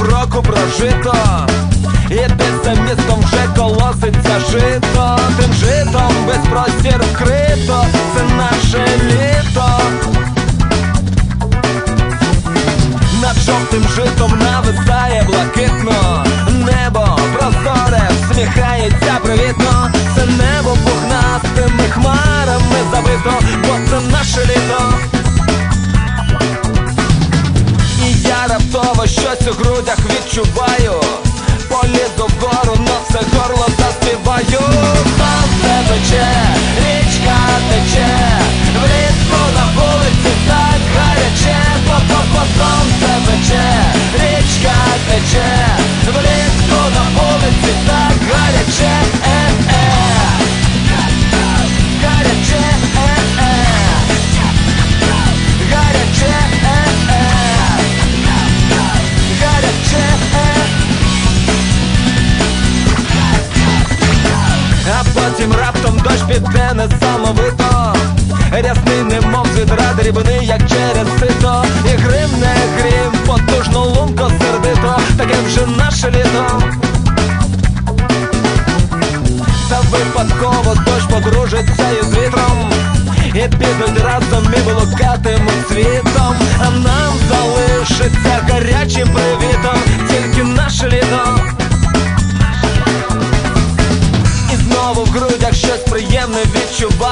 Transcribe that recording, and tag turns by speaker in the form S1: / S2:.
S1: року прожито, і десь за містом вже колоситься жито, тим житом весь простір вкрито, це наше літо. Над жовтим житом нависає блакитно. Небо прозоре, всміхається привітно. Це небо пухнастими хмарами грудях відчуваю раптом мене самовито Рясний немов з відра дрібний, як через сито. І гримне грім, потужно лунко сердито. Таке вже наше літо. Та випадково дощ подружиться із вітром. І підуть разом приємне відчуваю